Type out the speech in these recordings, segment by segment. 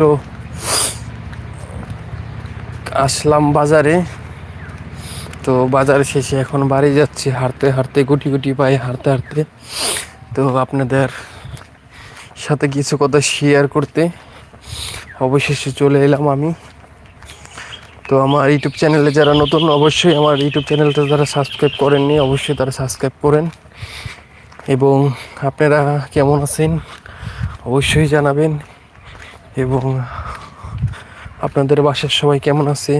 তো আসলাম বাজারে। তো বাজার শেষে এখন বাড়ি যাচ্ছি, হাঁটতে হাঁটতে, গুটি গুটি পায়ে হাঁটতে হাঁটতে। তো আপনাদের সাথে কিছু কথা শেয়ার করতে অবশেষে চলে এলাম আমি। তো আমার ইউটিউব চ্যানেলে যারা নতুন, অবশ্যই আমার ইউটিউব চ্যানেলটা যারা সাবস্ক্রাইব করেননি, অবশ্যই তারা সাবস্ক্রাইব করেন। এবং আপনারা কেমন আছেন, অবশ্যই জানাবেন। এবং আপনাদের বাসার সবাই কেমন আছে?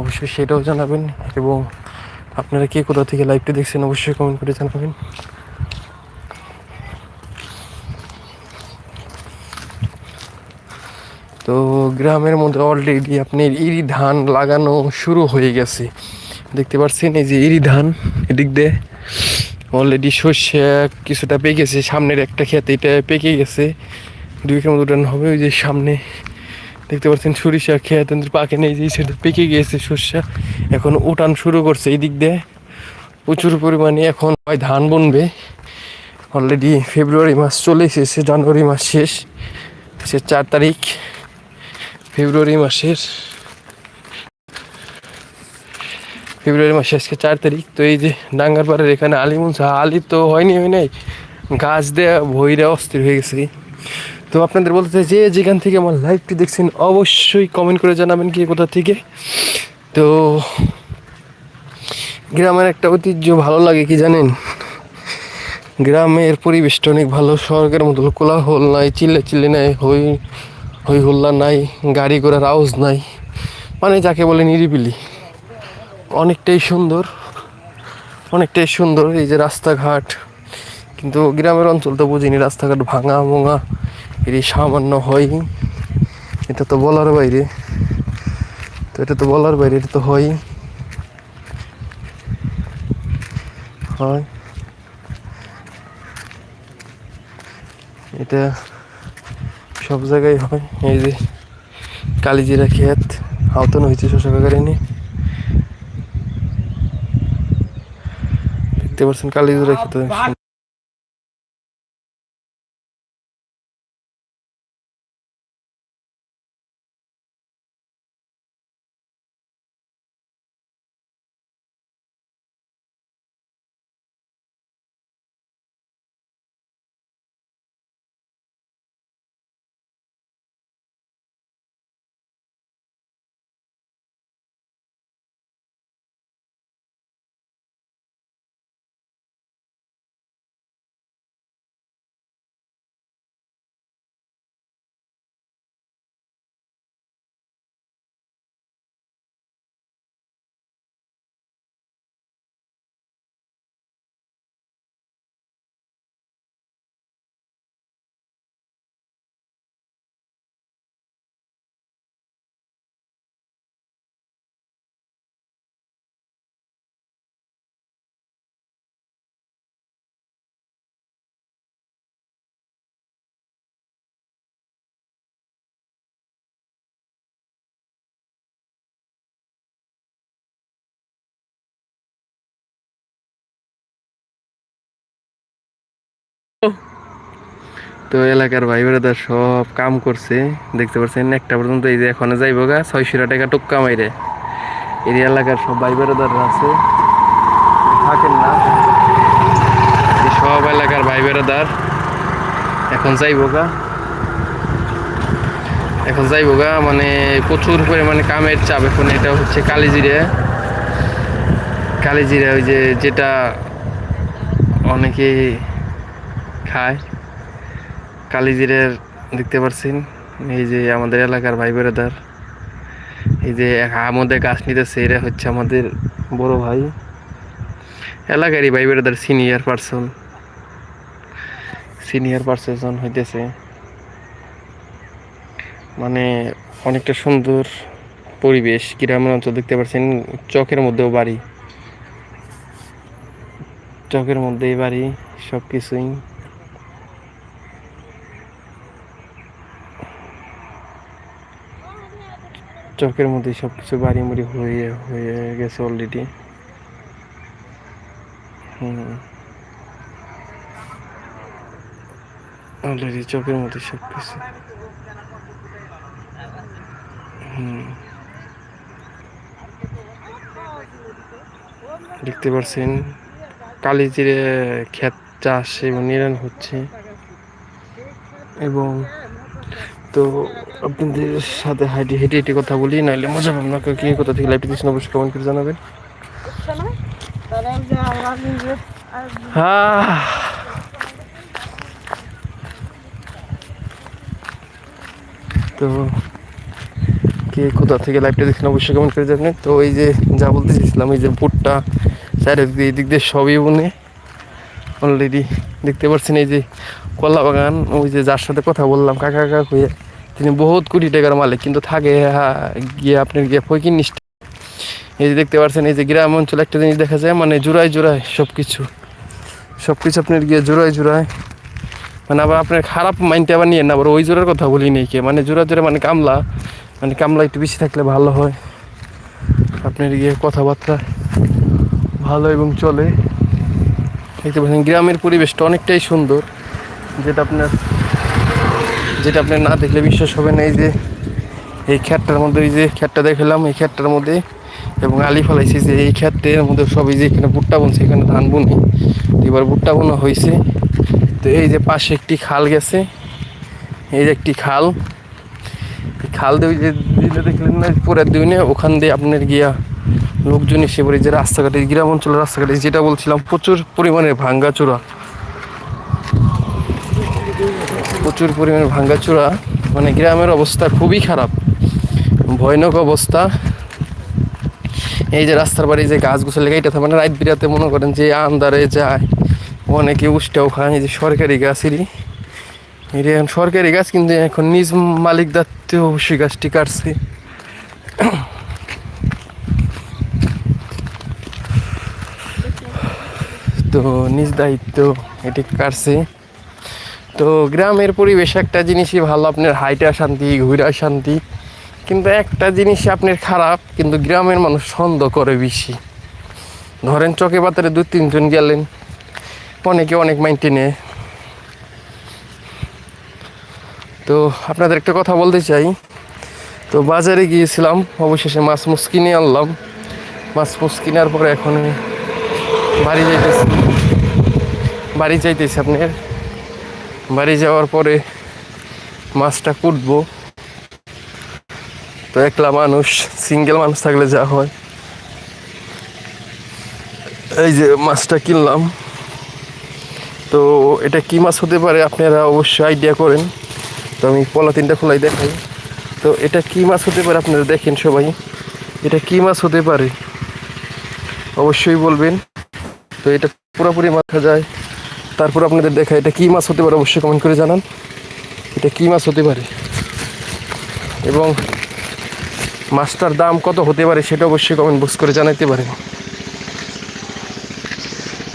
অবশ্যই সেটাও জানাবেন এবং আপনারা কে কোথা থেকে লাইভটি দেখছেন অবশ্যই কমেন্ট করে জানাবেন। তো গ্রামের মধ্যে অলরেডি আপনার ইরি ধান লাগানো শুরু হয়ে গেছে। দেখতে পাচ্ছেন এই যে ইরি ধান এদিক দিয়ে অলরেডি শস্য কিছুটা পেকেছে সামনের একটা ক্ষেত এটা পেকে গেছে। দুই কেমন উঠান হবে, ওই যে সামনে দেখতে পাচ্ছেন সরিষা খেয়াতে পাকে নেই, যে সেটা পেকে গিয়েছে সর্ষা। এখন উঠান শুরু করছে এই দিক দিয়ে। প্রচুর পরিমাণে এখন হয় ধান বনবে। অলরেডি ফেব্রুয়ারি মাস চলে এসেছে জানুয়ারি মাস শেষ। সে চার তারিখ ফেব্রুয়ারি মাসের। ফেব্রুয়ারি মাসে আজকে চার তারিখ, তো এই যে ডাঙ্গারপাড়ের এখানে আলিমুন আলি তো হয়নি হয় নাই গাছ দেয়া ভইরা অস্থির হয়ে গেছে। তো আপনাদের বলতে চাই যে যেখান থেকে আমার লাইভটি দেখছেন, অবশ্যই কমেন্ট করে জানাবেন কি কোথা থেকে। তো গ্রামের একটা ঐতিহ্য ভালো লাগে কি জানেন? গ্রামের পরিবেশটা অনেক ভালো, স্বর্গের মতো কোলাহল নাই, চিল্লে চিল্লে নাই, হই হই হুল্লা নাই, গাড়ি ঘোড়ার আওয়াজ নাই মানে যাকে বলে নিরিবিলি। অনেকটাই সুন্দর অনেকটাই সুন্দর এই যে রাস্তাঘাট। কিন্তু গ্রামের অঞ্চল তো বুঝিনি, রাস্তাঘাট ভাঙা মোঙা এটি সামান্য হয় এটা তো বলার বাইরে। তো এটা তো বলার বাইরে, এটা তো হয় হয়। এটা সব জায়গায় হয়। এই যে কালিজিরা খেত আওতানো হয়েছে শশা কাকারে নিয়ে দেখতে পাচ্ছেন কালিজিরা ক্ষেত। তো এলাকার ভাই বেড়াদার সব কাম করছে, দেখতে পাচ্ছেন একটা পর্যন্ত এই যে এখনও যাইব গা, ছয়শো টাকা টুক্কা মাইরে। এই এলাকার সব ভাই বেড়াদাররা আছে, থাকেন না। সব এলাকার ভাই বেড়াদার এখন যাইব গা। এখন যাইব গা মানে প্রচুর পরিমাণে কামের চাপ এখন, এটা হচ্ছে কালিজিরে। কালিজিরা ওই যে যেটা অনেকেই খায়। কালিজিরের দেখতে পাচ্ছেন এই যে আমাদের এলাকার ভাই বেড়াদার এই যে মধ্যে গাছ নিতেছে, এরা হচ্ছে আমাদের বড় ভাই। এলাকারই ভাই বেড়াদার সিনিয়র পার্সন সিনিয়র পার্সন হইতেছে। মানে অনেকটা সুন্দর পরিবেশ। গ্রামের অঞ্চল দেখতে পাচ্ছেন চকের মধ্যেও বাড়ি। চকের মধ্যেই বাড়ি সব কিছুই চকের মধ্যে সব কিছু বাড়িমুড়ি হয়ে হয়ে গেছে অলরেডি হুম। অলরেডি চকের মধ্যে সব কিছু হুম। দেখতে পাচ্ছেন কালিজিরে ক্ষেত চাষ এবং নিরান হচ্ছে। এবং তো আপনাদের সাথে হাইটে হেঁটে হেঁটে কথা বলি, নাইলে মজা পাবেন না কি, কোথা থেকে লাইভটি দিচ্ছেন অবশ্যই কমেন্ট করে জানাবেন। তো কে কোথা থেকে লাইভটা দেখছেন অবশ্যই কমেন্ট করে যাবেন তো এই যে যা বলতে চাইছিলাম এই যে ভুট্টা চারিদিক এদিক দিয়ে সবই বনে। অলরেডি দেখতে পাচ্ছেন এই যে কলা বাগান ওই যে যার সাথে কথা বললাম কাকা কাকা হয়ে তিনি বহুত কোটি টাকার মালিক কিন্তু থাকে হ্যাঁ, গিয়ে আপনার গিয়ে ফকির নিষ্ঠ এই যে দেখতে পাচ্ছেন এই যে গ্রাম অঞ্চলে একটা জিনিস দেখা যায় মানে জোড়ায় জোড়ায় সব কিছু সব কিছু আপনার গিয়ে জোড়ায় জোড়ায়। মানে আবার আপনার খারাপ মাইন্ডটা আবার নিয়ে না আবার ওই জোড়ার কথা বলি নেই কে। মানে জোড়া জোড়া মানে কামলা মানে কামলা একটু বেশি থাকলে ভালো হয়। আপনার গিয়ে কথাবার্তা ভালো এবং চলে। দেখতে পাচ্ছেন গ্রামের পরিবেশটা অনেকটাই সুন্দর। যেটা আপনার যেটা আপনার না দেখলে বিশ্বাস হবে না, এই যে এই খ্যাটটার মধ্যে, এই যে খ্যাটটা দেখলাম, এই খ্যাটটার মধ্যে এবং আলি ফেলাইছি যে এই খ্যাটের মধ্যে সবই যে এখানে ভুট্টা বুনছে, এখানে ধান বুনি। এবার ভুট্টা বোনা হয়েছে তো এই যে পাশে একটি খাল গেছে। এই যে একটি খাল। খাল দিয়ে যে দিলে দেখলেন না পরের দিনে ওখান দিয়ে আপনার গিয়া লোকজন এসে পড়ে যে রাস্তাঘাটে, গ্রাম অঞ্চলের রাস্তাঘাটে, যেটা বলছিলাম প্রচুর পরিমাণে ভাঙ্গাচোরা। প্রচুর পরিমাণে ভাঙ্গাচোরা মানে গ্রামের অবস্থা খুবই খারাপ। ভয়ানক অবস্থা। এই যে রাস্তার বাড়ি যে গাছ গুছো লেগে এটা মানে রাত বিরাতে মনে করেন যে আন্দারে যায়। অনেকে উষ্টাও খায় যে সরকারি গাছেরই। এটা এখন সরকারি গাছ, কিন্তু এখন নিজ মালিক দায়িত্ব অবশ্যই গাছটি কাটছে। তো নিজ দায়িত্ব এটি কাটছে। তো গ্রামের পরিবেশ একটা জিনিসই ভালো, আপনার হাইটা শান্তি, ঘুরা শান্তি। কিন্তু একটা জিনিস আপনার খারাপ, কিন্তু গ্রামের মানুষ সন্দেহ করে বেশি। ধরেন চকে পাতারে দু তিনজন গেলেন, অনেকে অনেক মাইন্ডে নেয় তো আপনাদের একটা কথা বলতে চাই। তো বাজারে গিয়েছিলাম, অবশেষে মাছ মুছ কিনে আনলাম। মাছ মুছ কেনার পরে এখন বাড়ি যাইতেছি। বাড়ি যাইতেছি আপনার। বাড়ি যাওয়ার পরে মাছটা কুটবো। তো একলা মানুষ সিঙ্গেল মানুষ থাকলে যা হয়। এই যে মাছটা কিনলাম। তো এটা কি মাছ হতে পারে আপনারা অবশ্যই আইডিয়া করেন। তো আমি পলাতিনটা খোলাই দেখাই। তো এটা কি মাছ হতে পারে আপনারা দেখেন সবাই। এটা কি মাছ হতে পারে? অবশ্যই বলবেন। তো এটা পুরোপুরি মাথা যায়। তারপর আপনাদের দেখা, এটা কি মাছ হতে পারে অবশ্যই কমেন্ট করে জানান। এটা কি মাছ হতে পারে? এবং মাছটার দাম কত হতে পারে সেটা অবশ্যই কমেন্ট বক্স করে জানাইতে পারেন।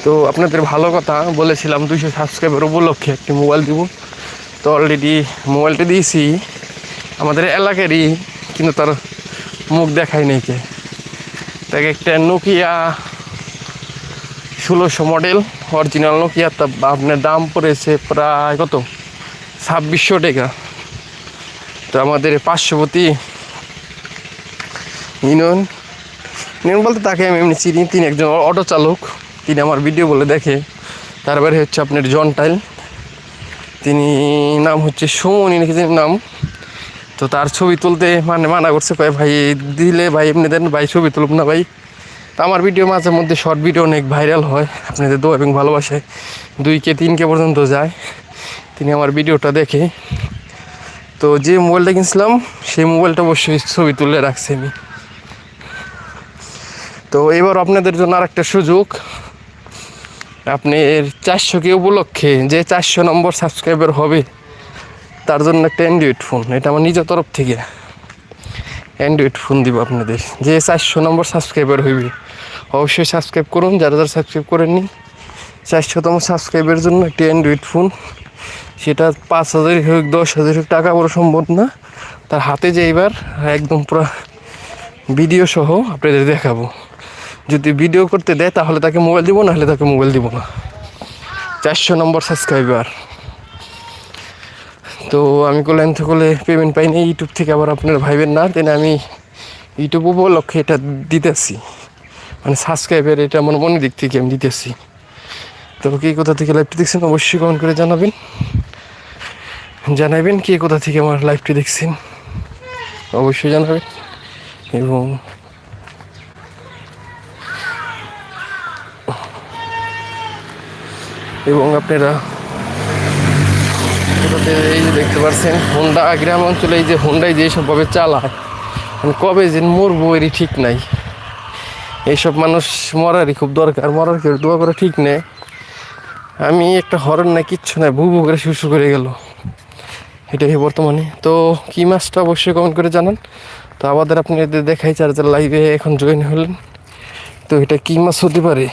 তো আপনাদের ভালো কথা, বলেছিলাম দুইশো সাবস্ক্রাইবার উপলক্ষে একটি মোবাইল দিব। তো অলরেডি মোবাইলটা দিয়েছি। আমাদের এলাকারই, কিন্তু তার মুখ দেখায় নেই কে। তাকে একটা নোকিয়া ষোলোশো মডেল অরিজিনাল নোকিয়া তা আপনার দাম পড়েছে প্রায় কত? ছাব্বিশশো টাকা। তো আমাদের পার্শ্ববর্তী ইউনিয়ন ইউনিয়ন বলতে তাকে আমি এমনি চিনি, তিনি একজন অটো চালক, তিনি আমার ভিডিও বলে দেখে। তারপরে হচ্ছে আপনার জন টাইল তিনি নাম হচ্ছে সুমনি নাকি নাম। তো তার ছবি তুলতে মানে মানা করছে, কয়, ভাই, দিলে ভাই এমনি দেন, ভাই, ছবি তুলব না ভাই। তো আমার ভিডিও মাঝে মধ্যে শর্ট ভিডিও অনেক ভাইরাল হয়। আপনাদের দোয়া এবং ভালোবাসায় দুই কে, তিন কে পর্যন্ত যায়। তিনি আমার ভিডিওটা দেখে। তো যে মোবাইলটা কিনছিলাম, সেই মোবাইলটা অবশ্যই ছবি তুলে রাখছি আমি। তো এবার আপনাদের জন্য আর একটা সুযোগ আপনার চারশো কে উপলক্ষে যে চারশো নম্বর সাবস্ক্রাইবার হবে, তার জন্য একটা অ্যান্ড্রয়েড ফোন এটা আমার নিজের তরফ থেকে। অ্যান্ড্রয়েড ফোন দিব আপনাদের। যে চারশো নম্বর সাবস্ক্রাইবার হইবে। অবশ্যই সাবস্ক্রাইব করুন, যারা যারা সাবস্ক্রাইব করেননি চারশোতম সাবস্ক্রাইবের জন্য একটি অ্যান্ড্রয়েড ফোন সেটা পাঁচ হাজার হোক, দশ হাজার হোক, টাকা বড় সম্ভব না। তার হাতে যে এবার একদম পুরো ভিডিও সহ আপনাদের দেখাবো। যদি ভিডিও করতে দেয়, তাহলে তাকে মোবাইল দিব, নাহলে তাকে মোবাইল দিব না। চারশো নম্বর সাবস্ক্রাইবার তো আমি করলেন করলে পেমেন্ট পাইনি ইউটিউব থেকে আবার আপনার ভাইবেন না দেন আমি ইউটিউব উপলক্ষে এটা দিতেছি। মানে সাবস্ক্রাইবের এটা মনে মনে দিক থেকে আমি দিতেছি। তো কে কোথা থেকে লাইভটি দেখছেন অবশ্যই কমেন্ট করে জানাবেন। জানাবেন কে কোথা থেকে আমার লাইভটি দেখছেন। অবশ্যই জানাবেন। এবং এবং আপনারা এই যে দেখতে পাচ্ছেন হোন্ডা গ্রাম অঞ্চলে এই যে হোন্ডায় যে সবভাবে চালায় মানে কবে যে মরবো এরই ঠিক নাই। এইসব মানুষ মরারই খুব দরকার, মরার কেউ দোয়া করে ঠিক নেই। আমি একটা হরণ না, কিচ্ছু নাই ভু করে শুশু করে গেল। এটাই বর্তমানে। তো কি মাছটা অবশ্যই কমেন্ট করে জানান। তো আমাদের আপনি দেখাই চার্জার লাইভে এখন জয়েন হলেন, তো এটা কি মাছ হতে পারে?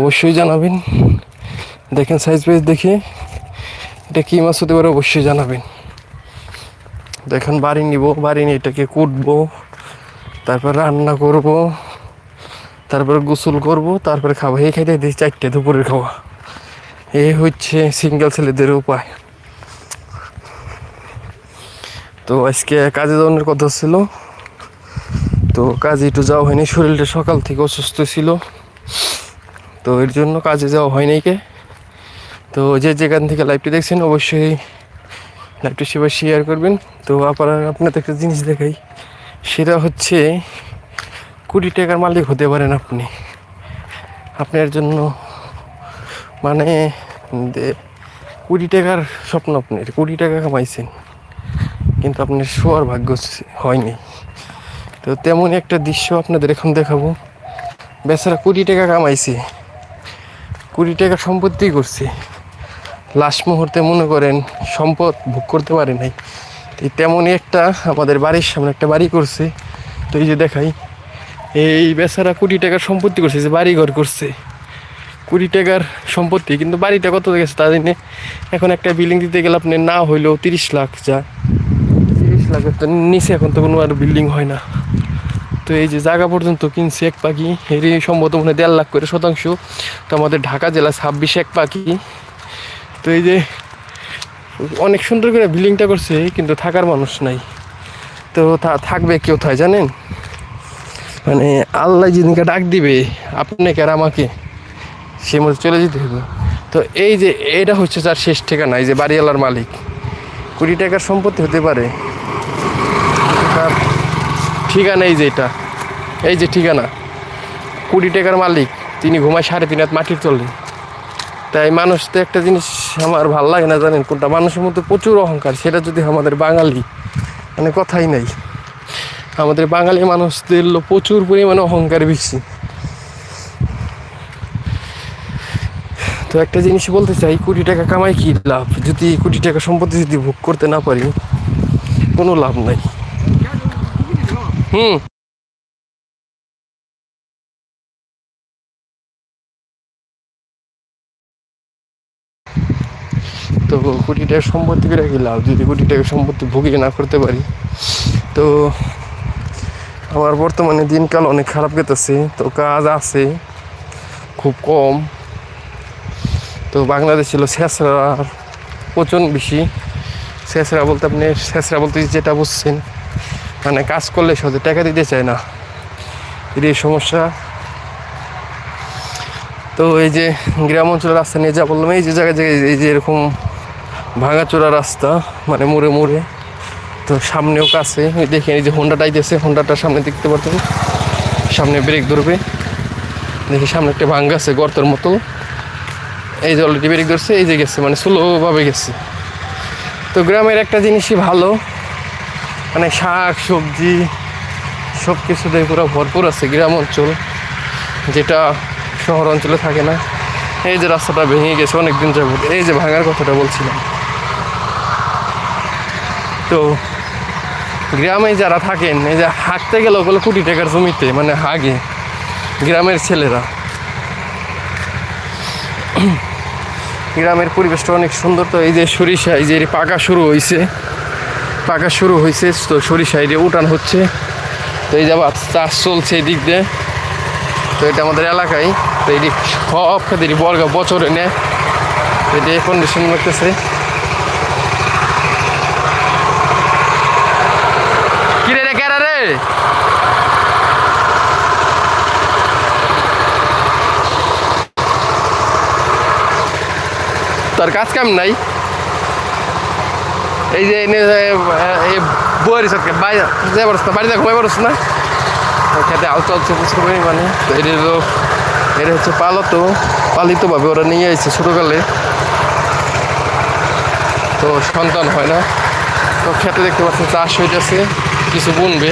অবশ্যই জানাবেন। দেখেন সাইজ ফাইজ দেখে এটা কি মাছ হতে পারে অবশ্যই জানাবেন। দেখেন বাড়ি নিব, বাড়ি নিয়ে এটাকে কুটবো, তারপর রান্না করব। তারপরে গোসল করব, তারপরে খাব। এই খাইতে দিই চারটে দুপুরের খাওয়া। এ হচ্ছে সিঙ্গেল ছেলেদের উপায়। তো আজকে কাজে যাওয়ার কথা ছিল। তো কাজে একটু যাওয়া হয়নি, শরীরটা সকাল থেকে অসুস্থ ছিল। তো এর জন্য কাজে যাওয়া হয়নি কে। তো যে যেখান থেকে লাইভটি দেখছেন, অবশ্যই লাইভটি সেবার শেয়ার করবেন। তো আপনার, আপনাদের একটা জিনিস দেখাই। সেটা হচ্ছে কোটি টাকার মালিক হতে পারেন আপনি। আপনার জন্য মানে কোটি টাকার স্বপ্ন আপনার কোটি টাকা কামাইছেন। কিন্তু আপনার শোয়ার ভাগ্য হয়নি। তো তেমন একটা দৃশ্য আপনাদের এখন দেখাবো। বেচারা কোটি টাকা কামাইছে। কোটি টাকা সম্পত্তি করছে। লাস্ট মুহূর্তে মনে করেন সম্পদ ভোগ করতে পারে নাই। তেমনই একটা আমাদের বাড়ির সামনে একটা বাড়ি করছে। তো এই যে দেখাই এই বেচারা কোটি টাকার সম্পত্তি করছে যে বাড়ি ঘর করছে। কোটি টাকার সম্পত্তি, কিন্তু বাড়িটা কত গেছে তা জন্যে এখন একটা বিল্ডিং দিতে গেলে আপনি না হইলেও তিরিশ লাখ যা। তিরিশ লাখের তো নিচে এখন তো কোনো আর বিল্ডিং হয় না। তো এই যে জায়গা পর্যন্ত কিনছে এক পাখি এর সম্ভবত মনে দেড় লাখ করে শতাংশ। তো আমাদের ঢাকা জেলা ছাব্বিশ এক পাখি। তো এই যে অনেক সুন্দর করে বিল্ডিংটা করছে, কিন্তু থাকার মানুষ নাই। তো থাকবে কেউ থায় জানেন? মানে আল্লাহ যেদিনকে ডাক দিবে আপনাকে আর আমাকে? সে মতো চলে যেতে হবে। তো এই যে এটা হচ্ছে তার শেষ ঠিকানা, এই যে বাড়িওয়ালার মালিক। কোটি টাকার সম্পত্তি হতে পারে। তার ঠিকানা এই যে এটা। এই যে ঠিকানা। কোটি টাকার মালিক, তিনি ঘুমায় সাড়ে তিন হাত মাটির তলে। তাই মানুষ তো একটা জিনিস আমার ভালো লাগে না জানেন, কোনটা? মানুষের মধ্যে প্রচুর অহংকার, সেটা যদি আমাদের বাঙালি মানে কথাই নাই। আমাদের বাঙালি মানুষদের প্রচুর পরিমাণে অহংকার বেশি তো একটা জিনিস বলতে চাই, কোটি টাকা কামাই কি লাভ? যদি কোটি টাকা সম্পত্তি যদি ভোগ করতে না পারি, কোনো লাভ নাই। হুম। তো কোটি টাকা সম্পত্তি করে কি লাভ? যদি কোটি টাকা সম্পত্তি ভোগিয়ে না করতে পারি, তো আমার বর্তমানে দিনকাল অনেক খারাপ গেতেছে, তো কাজ আছে খুব কম। তো বাংলাদেশ ছিল শেষরা প্রচুর বেশি। শেষরা বলতে আপনি, শেষরা বলতে যেটা বুঝছেন মানে কাজ করলে সহজে টাকা দিতে চায় না। এই সমস্যা। তো এই যে গ্রাম অঞ্চলের রাস্তা নিয়ে যা বললাম, এই যে জায়গায় জায়গায় এই যে এরকম ভাঙাচোরা রাস্তা মানে মোড়ে মোড়ে। তো সামনেও কাছে। দেখেন, এই যে হোন্ডাটা আইতেছে হোন্ডাটার সামনে দেখতে পাচ্ছেন সামনে ব্রেক ধরবে। দেখি সামনে একটা ভাঙ্গা আছে, গর্তের মতো। এই যে অলরেডি ব্রেক ধরছে, এই যে গেছে মানে স্লোভাবে গেছে। তো গ্রামের একটা জিনিসই ভালো মানে শাক, সবজি সব কিছুতে পুরো ভরপুর আছে গ্রাম অঞ্চল, যেটা শহর অঞ্চলে থাকে না। এই যে রাস্তাটা ভেঙে গেছে অনেকদিন যাবত এই যে ভাঙার কথাটা বলছিলাম। তো গ্রামে যারা থাকেন, এই যে হাঁকতে গেলে ওগুলো কোটি টাকার জমিতে মানে হাগে গ্রামের ছেলেরা। গ্রামের পরিবেশটা অনেক সুন্দর তো, এই যে সরিষা, এই যে পাকা শুরু হয়েছে পাকা শুরু হয়েছে তো সরিষা এই উঠান হচ্ছে। তো এই যে আবার চাষ চলছে এই দিক দিয়ে। তো এটা আমাদের এলাকায়, তো এটি সব খাদের বর্গা বছরে নেয়। এটা কন্ডিশন করতেছে। তার কাজ কাম নাই? এই যে এনে বইয়ের সাথে যে না, বাড়িতে ঘুমাই পারছ না? খেতে আউচ আউচ কিছু মানে। এটা তো এটা হচ্ছে পালতো পালিতভাবে ওরা নিয়ে এসেছে ছোটোকালে। তো সন্তান হয় না। তো খেতে দেখতে পাচ্ছেন, চাষ যাচ্ছে কিছু বুনবে।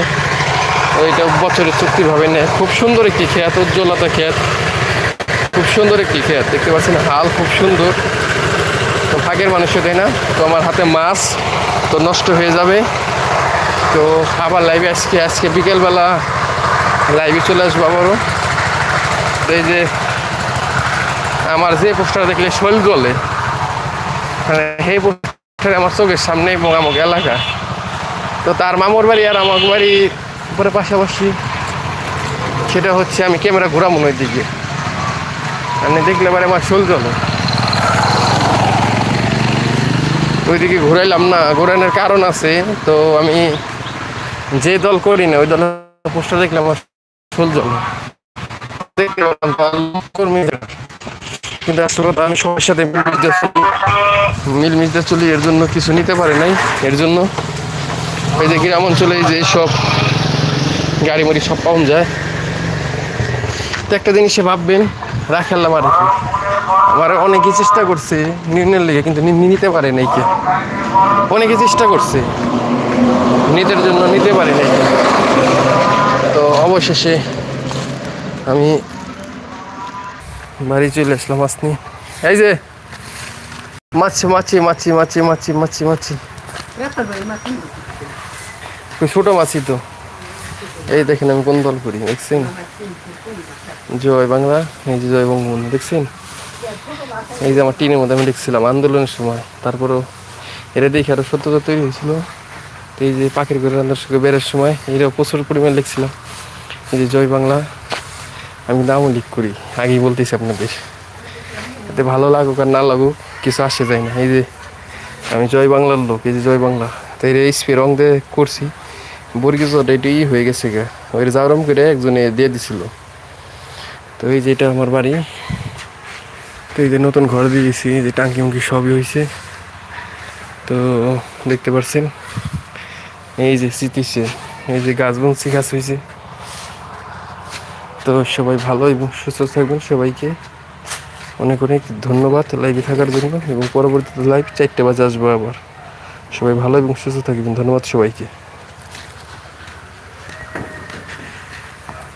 ওইটা বছরের চুক্তিভাবে নেয়। খুব সুন্দর একটি ক্ষেত উজ্জ্বলতা ক্ষেত খুব সুন্দর একটি ক্ষেত দেখতে পাচ্ছেন হাল খুব সুন্দর। তো ভাগের মানুষও দেয় না? তো আমার হাতে মাছ, তো নষ্ট হয়ে যাবে। তো আবার লাইভে আজকে আজকে বিকেলবেলা লাইভে চলে আসব আবারও। তো এই যে আমার যে পোস্টার দেখলে শৈল গলে মানে সেই পোস্টার আমার চোখের সামনে এবং আমার এলাকা। তো তার মামুর বাড়ি আর আমার বাড়ি উপরে পাশাপাশি সেটা হচ্ছে আমি ক্যামেরা ঘোরাবো ওই দিকে আপনি দেখলে পরে আমার শোল চলে ওইদিকে ঘুরাইলাম না, ঘোরানোর কারণ আছে, তো আমি যে দল করি না, ওই দলের পোস্টার দেখলে আমার শোল জলে দল। কিন্তু আসলে আমি সবার সাথে মিল মিশতে চলি। এর জন্য কিছু নিতে পারে নাই, এর জন্য ওই যে গ্রাম অঞ্চলে যে সব গাড়ি মাড়ি সব পাওয়া যায়। তো একটা জিনিসে ভাববেন রাখালাম আর কি? আমার অনেকে চেষ্টা করছে নির্ণয়ের লেগে কিন্তু নিতে পারে নাই কে? অনেকে চেষ্টা করছে নিজের জন্য নিতে পারে নাই তো অবশেষে আমি বাড়ি চলে আসলাম মাছ নিয়ে এই যে মাছি মাছি মাছি মাছি মাছি মাছি মাছি। ছোটো মাছি তো। এই দেখেন আমি কোন দল করি, দেখছেন? জয় বাংলা, এই যে জয় বঙ্গবন্ধু, দেখছেন? এই যে আমার টিনের মধ্যে আমি দেখছিলাম আন্দোলনের সময়, তারপরও এটা দেখে আরও সত্যতা তৈরি হয়েছিল। এই যে পাখির ঘরে সঙ্গে বেরোর সময় এটাও প্রচুর পরিমাণ লিখছিলাম। এই যে জয় বাংলা, আমি নামও লিখ করি, আগেই বলতেছি আপনাদের। এতে ভালো লাগুক আর না লাগুক, কিছু আসে যায় না। এই যে আমি জয় বাংলার লোক, এই যে জয় বাংলা, তো এই স্প্রে রং দিয়ে করছি। বর্গিজ এটাই হয়ে গেছে গা। ওই জাউরাম করে একজনে দিয়ে দিছিল। তো এই যে এটা আমার বাড়ি। তো এই যে নতুন ঘর দিয়েছি, এই যে টাঙ্কি মুঙ্কি সবই হয়েছে। তো দেখতে পাচ্ছেন এই যে স্মৃতিছে এই যে গাছ বংশী গাছ হয়েছে। তো সবাই ভালো এবং সুস্থ থাকবেন সবাইকে। অনেক অনেক ধন্যবাদ লাইভে থাকার জন্য এবং পরবর্তীতে লাইভ চারটে বাজে আসব আবার। সবাই ভালো এবং সুস্থ থাকবেন, ধন্যবাদ সবাইকে।